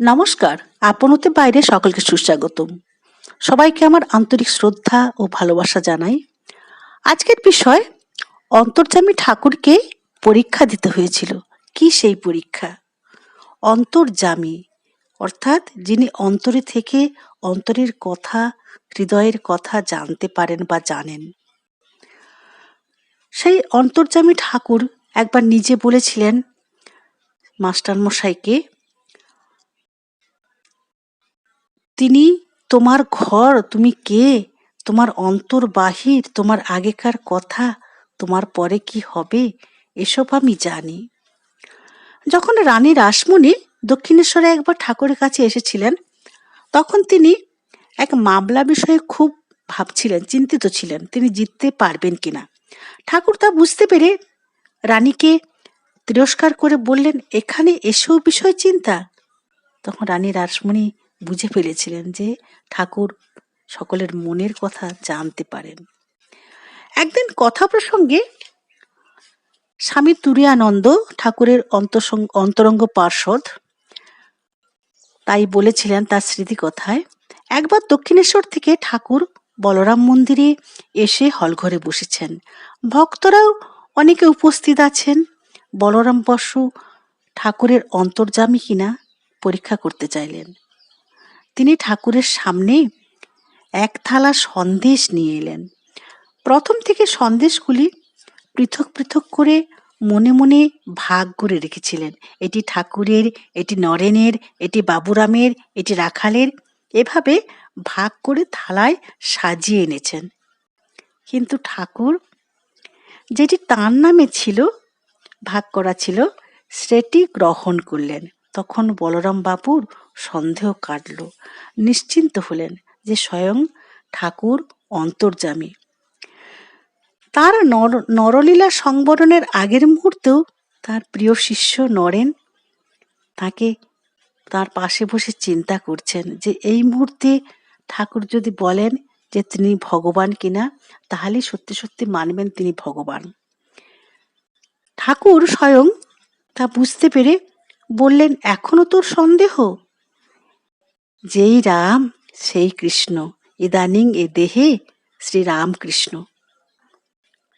নমস্কার, আপনতে বাইরে সকলকে সুস্বাগতম। সবাইকে আমার আন্তরিক শ্রদ্ধা ও ভালোবাসা জানাই। আজকের বিষয়, অন্তর্যামী ঠাকুরকে পরীক্ষা দিতে হয়েছিল। কি সেই পরীক্ষা? অন্তর্যামী, অর্থাৎ যিনি অন্তরে থেকে অন্তরের কথা, হৃদয়ের কথা জানতে পারেন বা জানেন। সেই অন্তর্যামী ঠাকুর একবার নিজে বলেছিলেন, মাস্টারমশাইকে তিনি তোমার ঘর, তুমি কে? তোমার অন্তর বাহির, তোমার আগেকার কথা, তোমার পরে কি হবে? এসব আমি জানি। যখন রানী রাসমণি দক্ষিণেশ্বরে একবার ঠাকুরের কাছে এসেছিলেন, তখন তিনি এক মামলা বিষয়ে খুব ভাবছিলেন, চিন্তিত ছিলেন, তিনি জিততে পারবেন কিনা। ঠাকুর তা বুঝতে পেরে রানীকে তিরস্কার করে বললেন, এখানে এসেও বিষয় চিন্তা? তখন রানী রাসমণি বুঝে ফেলেছিলেন যে ঠাকুর সকলের মনের কথা জানতে পারেন। একদিন কথা প্রসঙ্গে স্বামী তুরিয়ানন্দ ঠাকুরের অন্তরঙ্গ পার্ষদ তাই বলেছিলেন তার স্মৃতিকথায়, একবার দক্ষিণেশ্বর থেকে ঠাকুর বলরাম মন্দিরে এসে হলঘরে বসেছেন। ভক্তরাও অনেকে উপস্থিত আছেন। বলরাম বসু ঠাকুরের অন্তর্জামী কিনা পরীক্ষা করতে চাইলেন। তিনি ঠাকুরের সামনে এক থালা সন্দেশ নিয়ে এলেন। প্রথম থেকে সন্দেশগুলি পৃথক পৃথক করে মনে মনে ভাগ করে রেখেছিলেন। এটি ঠাকুরের, এটি নরেনের, এটি বাবুরামের, এটি রাখালের, এভাবে ভাগ করে থালায় সাজিয়ে এনেছেন। কিন্তু ঠাকুর, যেটি তার নামে ছিল, ভাগ করা ছিল, সেটি গ্রহণ করলেন। তখন বলরাম বাবুর সন্দেহ কাটল। নিশ্চিন্ত হলেন যে স্বয়ং ঠাকুর অন্তর্যামী। তার নর, নরলীলা সংবরণের আগের মুহূর্তেও তার প্রিয় শিষ্য নরেন তাকে তার পাশে বসে চিন্তা করছেন যে এই মুহূর্তে ঠাকুর যদি বলেন যে তিনি ভগবান কিনা তাহলে সত্যি সত্যি মানবেন তিনি ভগবান। ঠাকুর স্বয়ং তা বুঝতে পেরে বললেন, এখনও তোর সন্দেহ? যেই রাম, সেই কৃষ্ণ। ইদানিং এ দেহে শ্রী রামকৃষ্ণ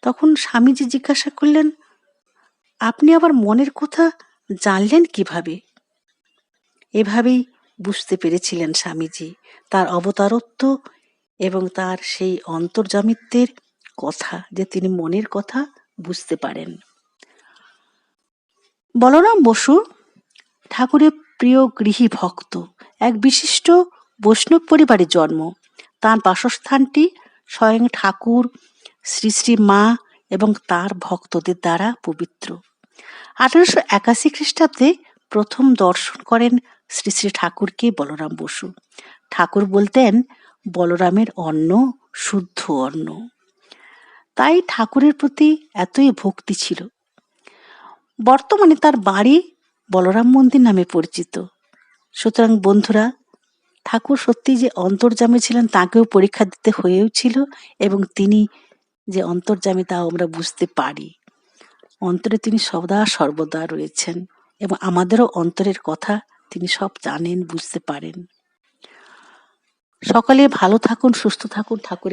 তখন স্বামীজি জিজ্ঞাসা করলেন, আপনি আবার মনের কথা জানলেন কীভাবে? এভাবেই বুঝতে পেরেছিলেন স্বামীজি, তার অবতারত্ব এবং তার সেই অন্তর্জামিত্বের কথা, যে তিনি মনের কথা বুঝতে পারেন। বলরাম বসু ঠাকুরের প্রিয় গৃহী ভক্ত। এক বিশিষ্ট বৈষ্ণব পরিবারে জন্ম। তার বাসস্থানটি স্বয়ং ঠাকুর, শ্রী শ্রী মা এবং তার ভক্তদের দ্বারা পবিত্র। আঠারোশো একাশি খ্রিস্টাব্দে প্রথম দর্শন করেন শ্রী শ্রী ঠাকুরকে বলরাম বসু। ঠাকুর বলতেন, বলরামের অন্ন শুদ্ধ অন্ন। তাই ঠাকুরের প্রতি এতই ভক্তি ছিল। বর্তমানে তার বাড়ি বলরাম মন্দির নামে পরিচিত। সুতরাং বন্ধুরা, ঠাকুর সত্যি যে অন্তর্জামে ছিলেন তাকেও পরীক্ষা দিতে হয়েও ছিল এবং তিনি যে অন্তর্জামে তাও আমরা বুঝতে পারি। অন্তরে তিনি সদা সর্বদা রয়েছেন এবং আমাদেরও অন্তরের কথা তিনি সব জানেন, বুঝতে পারেন। সকালে ভালো থাকুন, সুস্থ থাকুন, ঠাকুরের